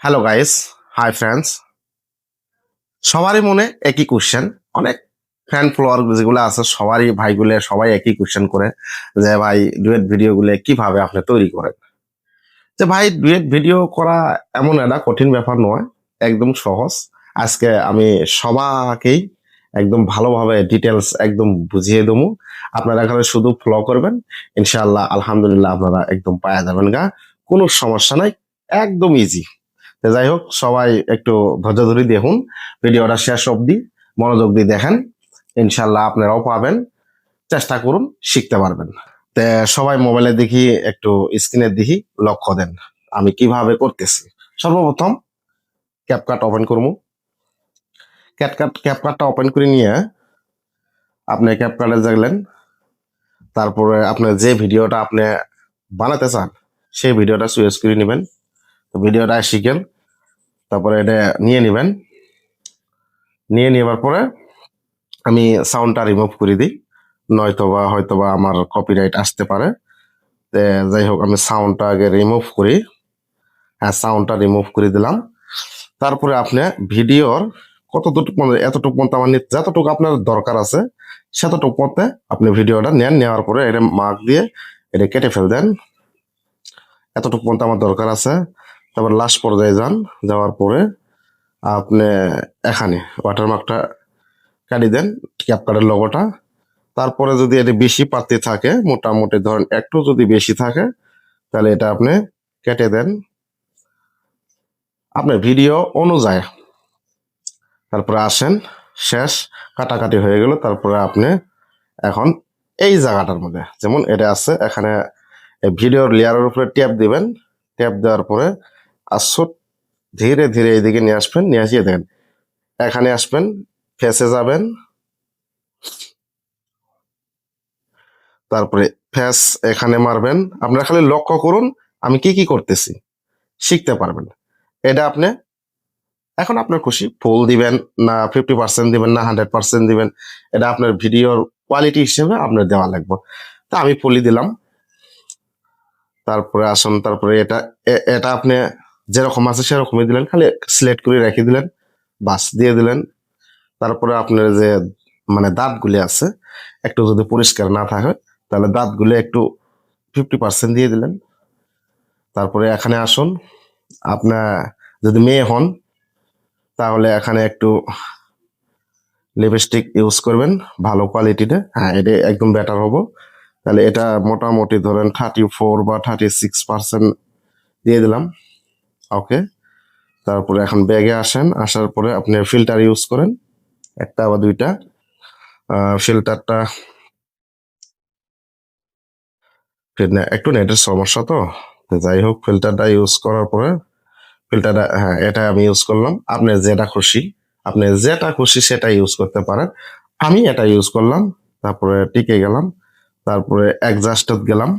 Hello guys hi friends সবারই মনে একই কোশ্চেন অনেক ফ্যান ফলোয়ার যেগুলো আছে, সবারই ভাইগুলো সবাই একই কোশ্চেন করে যে, ভাই ডুয়েট ভিডিওগুলো কীভাবে আপনি তৈরি করেন? যে, ভাই ডুয়েট ভিডিও করা এমন একটা কঠিন ব্যাপার নয়। একদম সহজ। আজকে আমি সবাকেই একদম ভালোভাবে ডিটেলস একদম বুঝিয়ে দেবো। আপনারা এখানে শুধু ফলো করবেন। ইনশাআল্লাহ, আলহামদুলিল্লাহ আপনারা একদম পাওয়া যাবেন গা। কোনো সমস্যা নাই। একদম ইজি যাই হোক, সবাই একটু ধৈর্য ধরে দেখুন। ভিডিওটা শেষ অবধি মনোযোগ দিয়ে দেখেন। ইনশাল্লাহ আপনারাও পাবেন, চেষ্টা করুন, শিখতে পারবেন। তে সবাই মোবাইলে দেখি একটু স্ক্রিনে দেখি লক্ষ্য দেন, আমি কীভাবে করতেছি। সর্বপ্রথম ক্যাপকাট ওপেন করব। ক্যাপকাট ক্যাপকাটটা ওপেন করে নিয়ে আপনি ক্যাপকাটে যাগলেন তারপরে আপনার যে ভিডিওটা আপনি বানাতে চান, সেই ভিডিওটা চুয়েস করে নেবেন। তো ভিডিওটা শিখেন। তারপরে এটা নিয়ে নেবেন। নিয়ে নেবার পরে আমি সাউন্ডটা রিমুভ করে দিই। নয়তোবা, হয়তোবা আমার কপিরাইট আসতে পারে। যাই হোক, আমি সাউন্ডটা আগে রিমুভ করি। হ্যাঁ সাউন্ডটা রিমুভ করে দিলাম। তারপরে আপনি ভিডিওর কতটুকু মানে এতটুকু পর্যন্ত আমার যতটুকু আপনার দরকার আছে, সেতটুকু পথে আপনি ভিডিওটা নেন। নেওয়ার পরে এটা মার্ক দিয়ে এটা কেটে ফেল দেন এতটুকু পর্যন্ত আমার দরকার আছে। তারপর লাস্ট পর্যায়ে যান, যাওয়ার পরে আপনি এখানে ওয়াটারমার্কটা কাটি দেন ক্যাপকার্ডের লোগোটা তারপরে যদি এটা বেশি পাতি থাকে, মোটামুটি ধরেন একটু যদি বেশি থাকে, তাহলে এটা আপনি কেটে দেন। আপনার ভিডিও অনুযায়ী তারপরে আসেন, শেষ, কাটাকাটি হয়ে গেল, তারপরে আপনি এখন এই জায়গাটার মধ্যে, যেমন এটা আছে, এখানে ভিডিওর লেয়ারের উপরে ট্যাপ দিবেন। ট্যাপ দেওয়ার পরে আসো ধীরে ধীরে এইদিকে নিয়ে আসবেন, নিয়ে আসিয়ে দেখেন। এখানে আসবেন, ফেসে যাবেন। তারপরে ফেস এখানে মারবেন। আপনারা খালি লক্ষ্য করুন, আমি কি কি করতেছি। শিখতে পারবেন। এটা আপনি, এখন আপনার খুশি, ফুল দিবেন না ফিফটি পার্সেন্ট দিবেন না হান্ড্রেড পার্সেন্ট দিবেন। এটা আপনার ভিডিওর কোয়ালিটি হিসেবে আপনার দেওয়া লাগবে। তা আমি ফুলই দিলাম। তারপরে আসুন, তারপরে এটা এটা আপনি যেরকম আছে সেরকমই দিলেন, খালি সিলেক্ট করে রেখে দিলেন, বাস দিয়ে দিলেন। তারপরে আপনার যে মানে দাঁতগুলি আছে, একটু যদি পরিষ্কার না থাকে, তাহলে দাঁতগুলি একটু ফিফটি পার্সেন্ট দিয়ে দিলেন। তারপরে এখানে আসুন আপনার যদি মেয়ে হন, তাহলে এখানে একটু লিপস্টিক ইউজ করবেন, ভালো কোয়ালিটিতে হ্যাঁ এটা একদম বেটার হব। তাহলে এটা মোটামুটি ধরেন থার্টি ফোর বা থার্টি সিক্স পার্সেন্ট দিয়ে দিলাম। ওকে তারপরে এখন ব্যাগে আসেন, আসার পরে আপনি ফিল্টার ইউজ করেন, একটা বা দুইটা। ফিল্টারটা একটু নেটের সমস্যা তো যাই হোক ফিল্টারটা ইউজ করার পরে ফিল্টারটা হ্যাঁ এটা আমি ইউজ করলাম। আপনি যেটা খুশি, আপনি যেটা খুশি সেটা ইউজ করতে পারেন। আমি এটা ইউজ করলাম, তারপরে টিকে গেলাম, তারপরে অ্যাডজাস্টত গেলাম।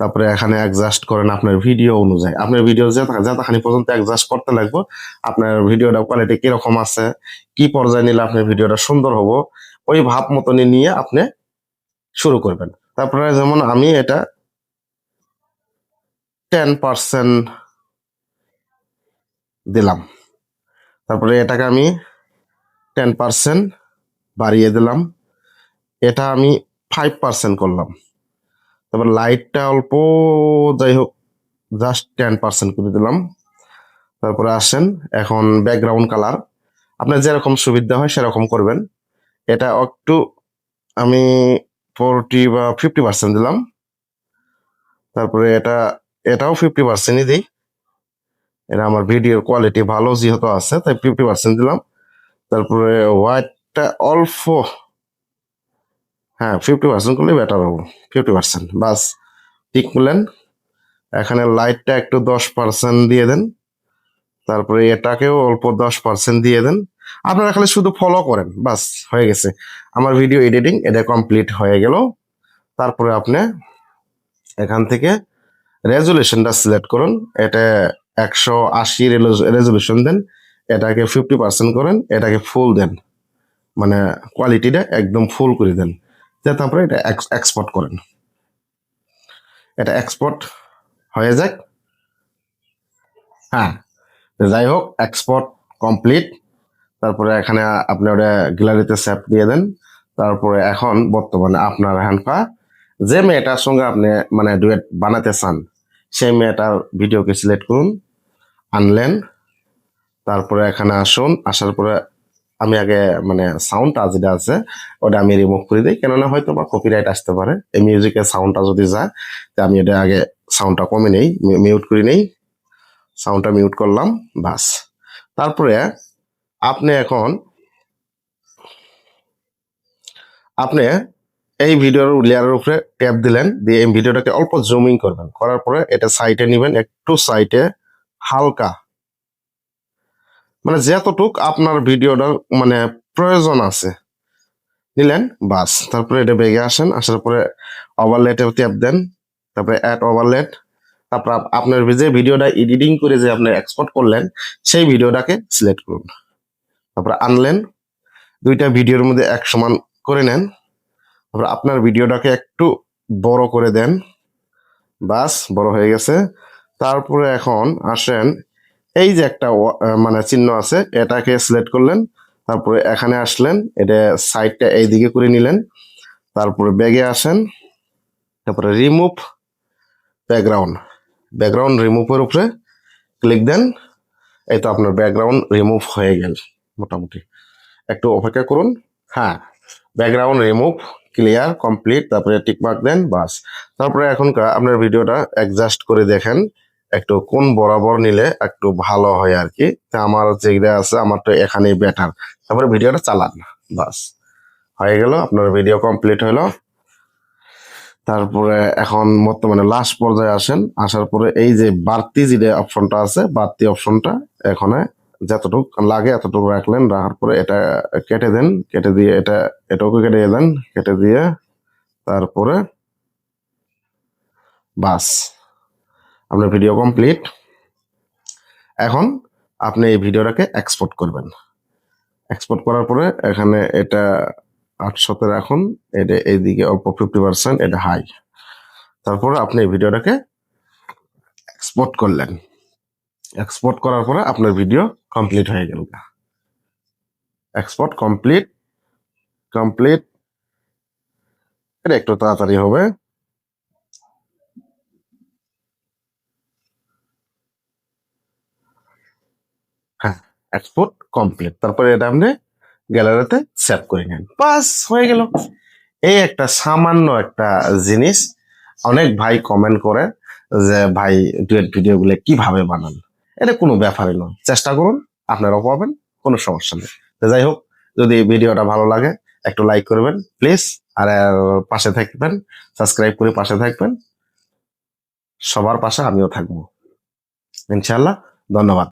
তারপরে এখানে অ্যাডজাস্ট করেন আপনার ভিডিও অনুযায়ী। আপনার ভিডিও যতখানি পর্যন্ত অ্যাডজাস্ট করতে লাগবে, আপনার ভিডিওটা কোয়ালিটি কীরকম আছে, কি পর্যায়ে নিলে আপনার ভিডিওটা সুন্দর হব, ওই ভাব মতনই নিয়ে আপনি শুরু করবেন। তারপরে যেমন আমি এটা টেন পার্সেন্ট দিলাম। তারপরে এটাকে আমি টেন পার্সেন্ট বাড়িয়ে দিলাম। এটা আমি ফাইভ পার্সেন্ট করলাম। তারপর লাইটটা অল্প, যাই হোক জাস্ট টেন পার্সেন্ট করে দিলাম। তারপরে আসেন, এখন ব্যাকগ্রাউন্ড কালার আপনার যেরকম সুবিধা হয় সেরকম করবেন। এটা একটু আমি ফোরটি বা ফিফটি পার্সেন্ট দিলাম। তারপরে এটা, এটাও ফিফটি পার্সেন্টই দিই। এটা আমার ভিডিওর কোয়ালিটি ভালো যেহেতু আছে, তাই ফিফটি পার্সেন্ট দিলাম। তারপরে হোয়াইটটা অল্প হ্যাঁ ফিফটি পার্সেন্ট করলে বেটার হব। ফিফটি পার্সেন্ট বাস, ঠিক করলেন এখানে লাইটটা একটু দশ পার্সেন্ট দিয়ে দেন। তারপরে এটাকেও অল্প দশ পার্সেন্ট দিয়ে দেন। আপনারা খালি শুধু ফলো করেন, বাস, হয়ে গেছে। আমার ভিডিও এডিটিং এটা কমপ্লিট হয়ে গেল। তারপরে আপনি এখান থেকে রেজুলেশনটা সিলেক্ট করুন। এটা একশো আশি রেজুলেশন দেন। এটাকে ফিফটি পার্সেন্ট করেন। এটাকে ফুল দেন। মানে কোয়ালিটিটা একদম ফুল করে দেন। দিয়ে তারপরে এটা এক্সপোর্ট করেন। এটা এক্সপোর্ট হয়ে যাক। হ্যাঁ যাই হোক এক্সপোর্ট কমপ্লিট তারপরে এখানে আপনি ওটা গ্যালারিতে সেভ দিয়ে দেন। তারপরে এখন বর্তমানে আপনার হ্যান্ডপা যে মেয়েটার সঙ্গে আপনি মানে ডুয়েট বানাতে চান, সেই মেয়েটার ভিডিওকে সিলেক্ট করুন, আনলেন। তারপরে এখানে আসুন, আসার পরে আমি আগে মানে সাউন্ডটা যেটা আছে, ওটা আমি রিমুভ করে দিই। কেননা হয়তো বা কপিরাইট আসতে পারে। এই মিউজিকের সাউন্ডটা যদি যায়, তো আমি এটা আগে সাউন্ডটা কমে নেই মিউট করে নেই। সাউন্ডটা মিউট করলাম বাস তারপরে আপনি এখন, আপনি এই ভিডিওর লেয়ারের উপরে ট্যাপ দিলেন, দিয়ে এই ভিডিওটাকে অল্প জুমিং করবেন। করার পরে এটা সাইটে নেবেন, একটু সাইটে হালকা মানে যতটুক আপনার ভিডিওটার মানে প্রয়োজন আছে। নিলেন, বাস। তারপরে এটা বেগে আসেন, আসার পরে ওভারলেটে ট্যাপ দেন, তারপরে অ্যাড ওভারলেট তারপর আপনার যে ভিডিওটা এডিটিং করে যে আপনি এক্সপোর্ট করলেন, সেই ভিডিওটাকে সিলেক্ট করুন। তারপরে আনলেন, দুইটা ভিডিওর মধ্যে এক সমান করে নেন। তারপর আপনার ভিডিওটাকে একটু বড় করে দেন। বাস, বড় হয়ে গেছে। তারপরে এখন আসেন এই যে একটা মানে চিহ্ন আছে, এটাকে সিলেক্ট করলেন, তারপরে এখানে আসলেন, এটা সাইডটা এইদিকে করে নিলেন, তারপরে ব্যাগে আসেন, তারপরে রিমুভ ব্যাকগ্রাউন্ড ব্যাকগ্রাউন্ড রিমুভের উপরে ক্লিক দেন, এই তো আপনার ব্যাকগ্রাউন্ড রিমুভ হয়ে গেল, মোটামুটি। একটু অপেক্ষা করুন হ্যাঁ ব্যাকগ্রাউন্ড রিমুভ ক্লিয়ার কমপ্লিট তারপরে টিকমার্ক দেন, বাস। তারপরে এখনকার আপনার ভিডিওটা অ্যাডজাস্ট করে দেখেন একটু কোন বরাবর নিলে একটু ভালো হয় আর কি তা আমার যেটা আছে, আমার তো এখানেই বেটার তারপরে ভিডিওটা চালান বাস। হয়ে গেল, আপনার ভিডিও কমপ্লিট হলো। তারপরে এখন বর্তমানে লাস্ট পর্যায়ে আসেন। আসার পরে এই যে বাড়তি যে অপশনটা আছে, বাড়তি অপশনটা এখানে যতটুকু লাগে এতটুকু রাখলেন, রাখার পরে এটা কেটে দেন, কেটে দিয়ে এটা এটাকে কেটে দেন, কেটে দিয়ে তারপরে বাস। আপনার ভিডিও কমপ্লিট এখন আপনি এই ভিডিওটাকে এক্সপোর্ট করবেন। এক্সপোর্ট করার পরে এখানে এটা আটশোতে রাখুন, এটা এইদিকে অল্প ফিফটি পার্সেন্ট এটা হাই তারপরে আপনি এই ভিডিওটাকে এক্সপোর্ট করলেন। এক্সপোর্ট করার পরে আপনার ভিডিও কমপ্লিট হয়ে গেল। এক্সপোর্ট কমপ্লিট কমপ্লিট এটা একটু তাড়াতাড়ি হবে হ্যাঁ এক্সপোর্ট কমপ্লিট তারপরে এটা আপনি গ্যালারিতে সেভ করে নেন। বাস, হয়ে গেল। এই একটা সামান্য একটা জিনিস। অনেক ভাই কমেন্ট করে যে, ভাই ডুয়েট ভিডিওগুলো কীভাবে বানান? এটা কোনো ব্যাপারই নয়। চেষ্টা করুন, আপনারাও পাবেন, কোনো সমস্যা নেই। যাই হোক, যদি ভিডিওটা ভালো লাগে, একটু লাইক করবেন প্লিজ আর আর পাশে থাকবেন সাবস্ক্রাইব করে পাশে থাকবেন। সবার পাশে আমিও থাকব। ইনশাল্লাহ ধন্যবাদ।